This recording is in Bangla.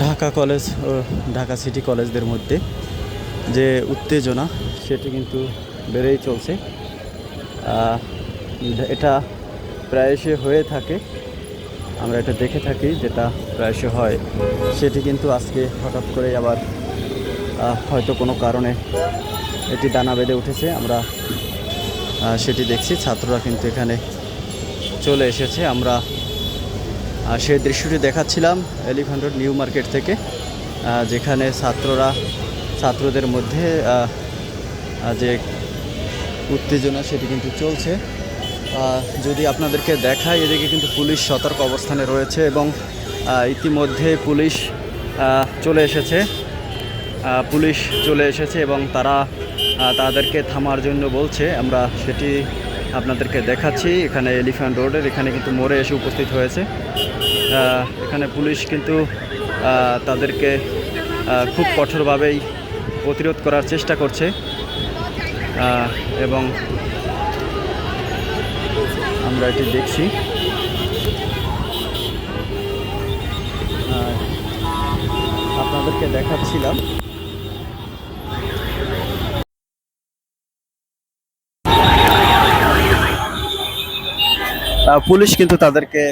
ঢাকা কলেজ ও ঢাকা সিটি কলেজদের মধ্যে যে উত্তেজনা, সেটি কিন্তু বেড়েই চলছে। এটা প্রায়শই হয়ে থাকে। আমরা এটা দেখে থাকি যেটা প্রায়শই হয়। সেটি কিন্তু আজকে হঠাৎ করে আবার হয়তো কোনো কারণে এটি দানা বেঁধে উঠেছে। আমরা সেটি দেখছি। ছাত্ররা কিন্তু এখানে চলে এসেছে। আমরা সেই দৃশ্যটি দেখাচ্ছিলাম এলিফ্যান্ট রোড নিউ মার্কেট থেকে যেখানে ছাত্ররা, ছাত্রদের মধ্যে যে উত্তেজনা সেটি কিন্তু চলছে। যদি আপনাদেরকে দেখায় এদিকে কিন্তু পুলিশ সতর্ক অবস্থানে রয়েছে এবং ইতিমধ্যে পুলিশ চলে এসেছে। পুলিশ চলে এসেছে এবং তারা তাদেরকে থামার জন্য বলছে। আমরা সেটি আপনাদেরকে দেখাচ্ছি, এখানে এলিফ্যান্ট রোডের এখানে কিন্তু মোড়ে এসে উপস্থিত হয়েছে। এখানে পুলিশ কিন্তু তাদেরকে খুব কঠোরভাবেই প্রতিরোধ করার চেষ্টা করছে। এবং আমরা এটি দেখছি। আপনাদেরকে দেখাচ্ছিলাম। পুলিশ কিন্তু তাদেরকে